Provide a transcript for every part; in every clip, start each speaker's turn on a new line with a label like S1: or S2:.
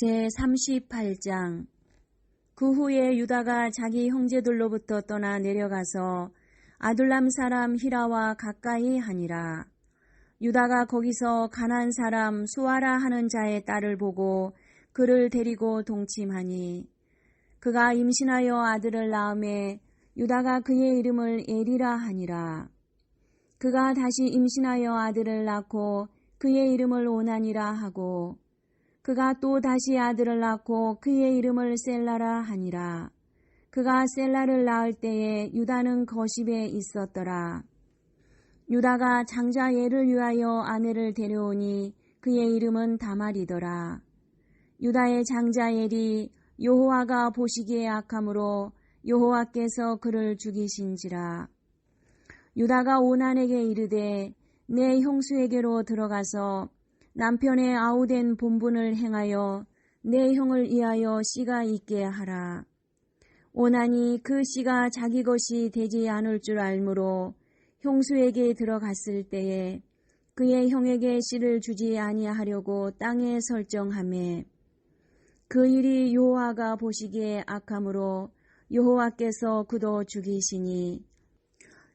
S1: 제38장 그 후에 유다가 자기 형제들로부터 떠나 내려가서 아둘람 사람 히라와 가까이 하니라. 유다가 거기서 가난 사람 수아라 하는 자의 딸을 보고 그를 데리고 동침하니 그가 임신하여 아들을 낳음에 유다가 그의 이름을 에리라 하니라. 그가 다시 임신하여 아들을 낳고 그의 이름을 오나니라 하고 그가 또 다시 아들을 낳고 그의 이름을 셀라라 하니라. 그가 셀라를 낳을 때에 유다는 거십에 있었더라. 유다가 장자 예를 위하여 아내를 데려오니 그의 이름은 다말이더라. 유다의 장자 예리 여호와가 보시기에 악함으로 여호와께서 그를 죽이신지라. 유다가 오난에게 이르되 내 형수에게로 들어가서 남편의 아우된 본분을 행하여 내 형을 위하여 씨가 있게 하라. 오난이 그 씨가 자기 것이 되지 않을 줄 알므로 형수에게 들어갔을 때에 그의 형에게 씨를 주지 아니하려고 땅에 설정함에 그 일이 여호와가 보시기에 악함으로 여호와께서 그도 죽이시니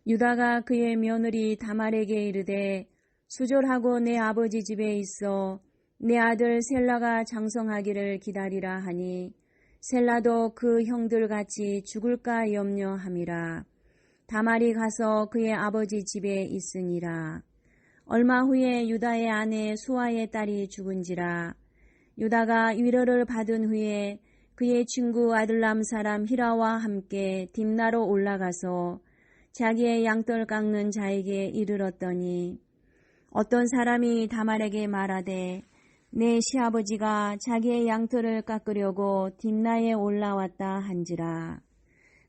S1: 유다가 그의 며느리 다말에게 이르되 수절하고 내 아버지 집에 있어 내 아들 셀라가 장성하기를 기다리라 하니 셀라도 그 형들 같이 죽을까 염려함이라. 다말이 가서 그의 아버지 집에 있으니라. 얼마 후에 유다의 아내 수아의 딸이 죽은지라. 유다가 위로를 받은 후에 그의 친구 아들람 사람 히라와 함께 딥나로 올라가서 자기의 양털 깎는 자에게 이르렀더니 어떤 사람이 다말에게 말하되 내 시아버지가 자기의 양털을 깎으려고 딥나에 올라왔다 한지라.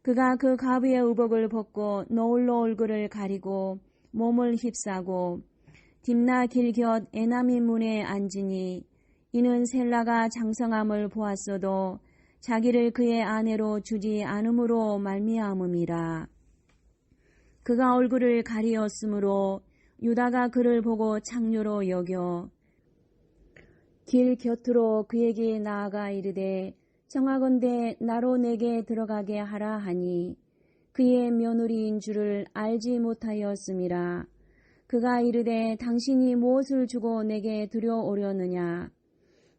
S1: 그가 그 가부의 의복을 벗고 노을로 얼굴을 가리고 몸을 휩싸고 딥나 길곁 에나미 문에 앉으니 이는 셀라가 장성함을 보았어도 자기를 그의 아내로 주지 않음으로 말미암음이라. 그가 얼굴을 가리었으므로 유다가 그를 보고 창녀로 여겨 길 곁으로 그에게 나아가 이르되 정하건대 나로 내게 들어가게 하라 하니 그의 며느리인 줄을 알지 못하였음이라. 그가 이르되 당신이 무엇을 주고 내게 들여오려느냐.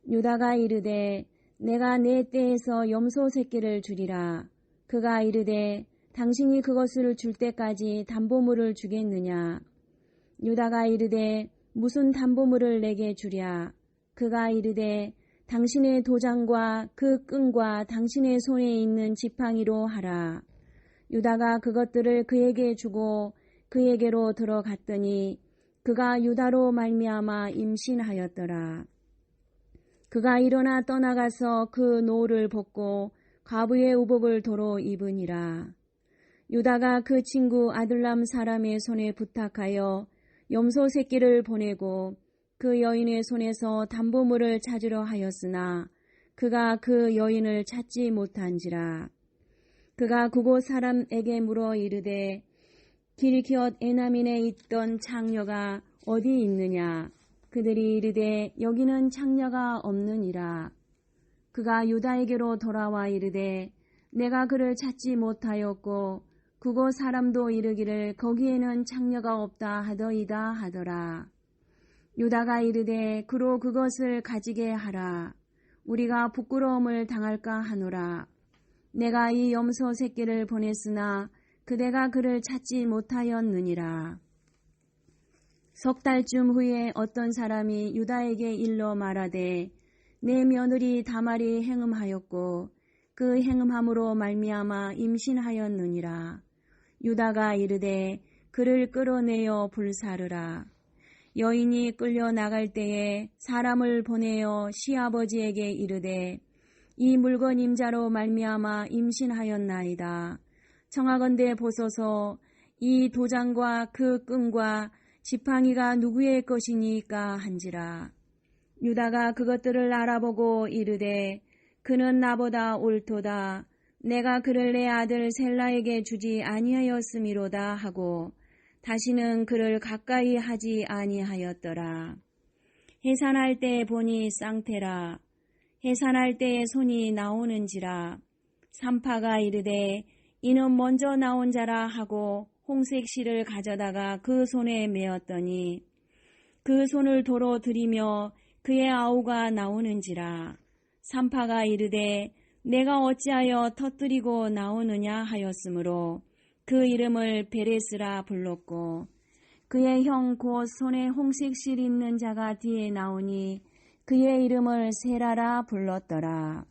S1: 유다가 이르되 내가 내 때에서 염소 새끼를 주리라. 그가 이르되 당신이 그것을 줄 때까지 담보물을 주겠느냐. 유다가 이르되 무슨 담보물을 내게 주랴. 그가 이르되 당신의 도장과 그 끈과 당신의 손에 있는 지팡이로 하라. 유다가 그것들을 그에게 주고 그에게로 들어갔더니 그가 유다로 말미암아 임신하였더라. 그가 일어나 떠나가서 그 노를 벗고 과부의 우복을 도로 입으니라. 유다가 그 친구 아들람 사람의 손에 부탁하여 염소 새끼를 보내고 그 여인의 손에서 담보물을 찾으려 하였으나 그가 그 여인을 찾지 못한지라. 그가 그곳 사람에게 물어 이르되 길곁 에나민에 있던 창녀가 어디 있느냐? 그들이 이르되 여기는 창녀가 없느니라. 그가 유다에게로 돌아와 이르되 내가 그를 찾지 못하였고 그곳 사람도 이르기를 거기에는 창녀가 없다 하더이다 하더라. 유다가 이르되 그로 그것을 가지게 하라. 우리가 부끄러움을 당할까 하노라. 내가 이 염소 새끼를 보냈으나 그대가 그를 찾지 못하였느니라. 석 달쯤 후에 어떤 사람이 유다에게 일러 말하되 내 며느리 다말이 행음하였고 그 행음함으로 말미암아 임신하였느니라. 유다가 이르되 그를 끌어내어 불사르라. 여인이 끌려 나갈 때에 사람을 보내어 시아버지에게 이르되 이 물건 임자로 말미암아 임신하였나이다. 청하건대 보소서 이 도장과 그 끈과 지팡이가 누구의 것이니까 한지라. 유다가 그것들을 알아보고 이르되 그는 나보다 옳도다. 내가 그를 내 아들 셀라에게 주지 아니하였음이로다 하고 다시는 그를 가까이 하지 아니하였더라. 해산할 때 보니 쌍태라. 해산할 때에 손이 나오는지라. 산파가 이르되 이는 먼저 나온 자라 하고 홍색 실을 가져다가 그 손에 메었더니 그 손을 도로 들이며 그의 아우가 나오는지라. 산파가 이르되 내가 어찌하여 터뜨리고 나오느냐 하였으므로 그 이름을 베레스라 불렀고 그의 형 곧 손에 홍색 실 있는 자가 뒤에 나오니 그의 이름을 세라라 불렀더라.